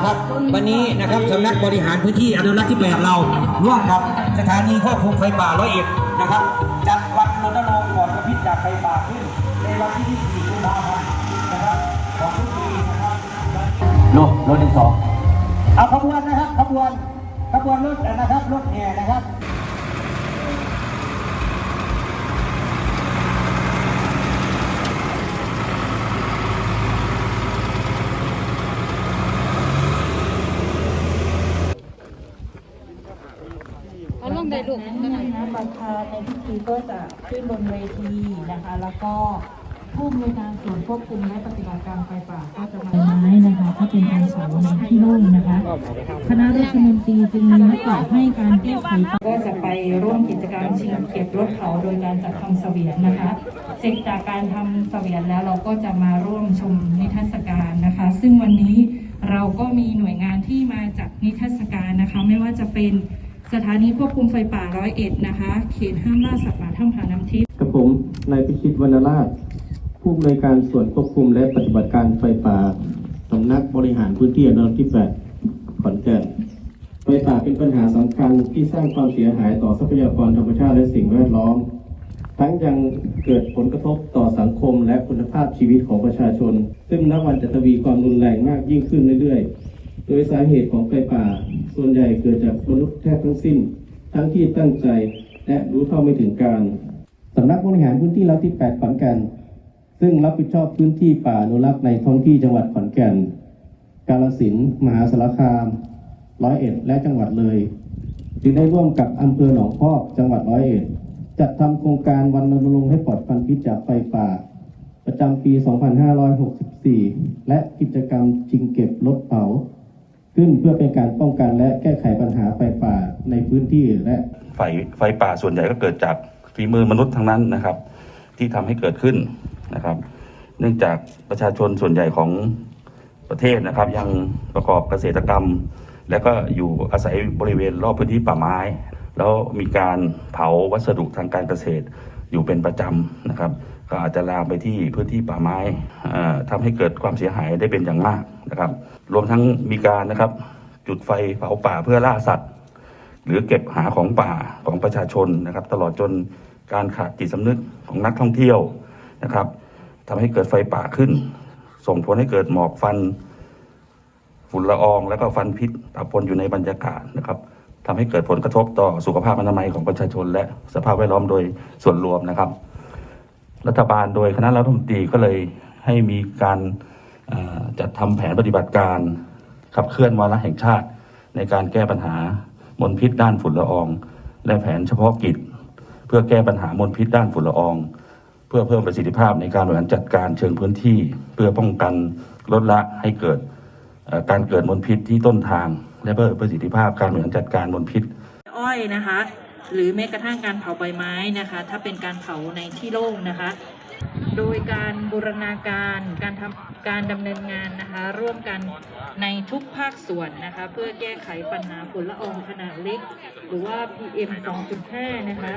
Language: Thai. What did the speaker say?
นะครับ วันนี้นะครับสำนักบริหารพื้นที่อนุรักษ์ที่แปดเรา ร่วมกับสถานีควบคุมไฟป่าร้อยเอ็ดนะครับจัดวันรณรงค์ก่อนมลพิษจากไฟป่าขึ้นในวันที่ 24กุมภาพันธ์นะครับของทุกปีนะครับโลดรถหนึ่งสองเอาขบวนนะครับขบวนขบวนรถนะครับรถแห่นะครับ เอาลงได้ลูกนั้นนะประธานในพิธีก็จะขึ้นบนเวทีนะคะ แล้วก็ผู้อำนวยการส่วนควบคุมและปฏิบัติการไฟป่าก็จะมาไม้นะคะถ้าเป็นการสาในที่โล่งนะคะคณะรัฐมนตรีจึงมีมติให้การแก้ไขก็จะไปร่วมกิจกรรมชิงเก็บรถเขาโดยการจัดทำเสวียนนะคะเสร็จจากการทำเสวียนแล้วเราก็จะมาร่วมชมนิทรรศการนะคะ ซึ่งวันนี้เราก็มีหน่วยงานที่มาจัดนิทรรศการนะคะ ไม่ว่าจะเป็น สถานีควบคุมไฟป่าร้อยเอ็ดนะคะ เขตห้ามล่าสัตว์ป่าถ้ำผาน้ำทิพย์กับผมนายพิชิตวรรณราชผู้อำนวยการส่วนควบคุมและปฏิบัติการไฟป่าสำนักบริหารพื้นที่อนุรักษ์ที่8ขอนแก่นไฟป่าเป็นปัญหาสำคัญที่สร้างความเสียหายต่อทรัพยากรธรรมชาติและสิ่งแวดล้อม ทั้งยังเกิดผลกระทบต่อสังคมและคุณภาพชีวิตของประชาชน ซึ่งนับวันจะทวีความรุนแรงมากยิ่งขึ้นเรื่อยๆ โดยสาเหตุของไฟป่า ส่วนใหญ่เกิดจากมนุษย์แทบทั้งสิ้น ทั้งที่ตั้งใจและรู้เท่าไม่ถึงการสำนักบริหารพื้นที่รัฐที่ 8 ขอนแก่น ซึ่งรับผิดชอบพื้นที่ป่าอนุรักษ์ในท้องที่จังหวัดขอนแก่น กาฬสินมหาสารคาม ร้อยเอ็ด และจังหวัดเลย จึงได้ร่วมกับอำเภอหนองพอก จังหวัดร้อยเอ็ด จัดทำโครงการวันรณรงค์ให้ปลอดควันพิษจากไฟป่า ประจำปี 2564 และกิจกรรมชิงเก็บรถเผา ขึ้นเพื่อเป็นการป้องกันและแก้ไขปัญหาไฟป่าในพื้นที่และไฟไฟป่าส่วนใหญ่ก็เกิดจากฝีมือมนุษย์ทั้งนั้นนะครับ ที่ทำให้เกิดขึ้นนะครับ เนื่องจากประชาชนส่วนใหญ่ของประเทศนะครับ ยังประกอบเกษตรกรรม และก็อยู่อาศัยบริเวณรอบพื้นที่ป่าไม้ แล้วมีการเผาวัสดุทางการเกษตร อยู่เป็นประจำนะครับ ก็อาจจะลามไปที่พื้นที่ป่าไม้เอ่อทำให้เกิดความเสียหายได้เป็นอย่างมากนะครับ รวมทั้งมีการนะครับ จุดไฟเผาป่าเพื่อล่าสัตว์ หรือเก็บหาของป่าของประชาชนนะครับ ตลอดจนการขาดจิตสำนึกของนักท่องเที่ยวนะครับทำให้เกิดไฟป่าขึ้น ส่งผลให้เกิดหมอกฟันฝุ่นละออง แล้วก็ฟันพิษปะปนอยู่ในบรรยากาศนะครับ ทำให้เกิดผลกระทบต่อสุขภาพอนามัยของประชาชน และสภาพแวดล้อมโดยส่วนรวมนะครับ รัฐบาลโดยคณะรัฐมนตรีก็เลยให้มีการจัดทำแผนปฏิบัติการ ขับเคลื่อนวาระแห่งชาติ ในการแก้ปัญหามลพิษด้านฝุ่นละออง และแผนเฉพาะกิจ เพื่อแก้ปัญหามลพิษด้านฝุ่นละออง เพื่อเพิ่มประสิทธิภาพในการบริหารจัดการเชิงพื้นที่ เพื่อป้องกันลดละให้เกิดการเกิดมลพิษที่ต้นทาง และเพิ่มประสิทธิภาพการบริหารจัดการมลพิษ อ้อยนะคะ หรือแม้กระทั่งการเผาใบไม้นะคะ ถ้าเป็นการเผาในที่โล่งนะคะ โดยการบูรณาการการทำการดำเนินงานนะคะ ร่วมกันในทุกภาคส่วนนะคะ เพื่อแก้ไขปัญหาฝุ่นละอองขนาดเล็ก หรือว่า PM 2.5 นะคะ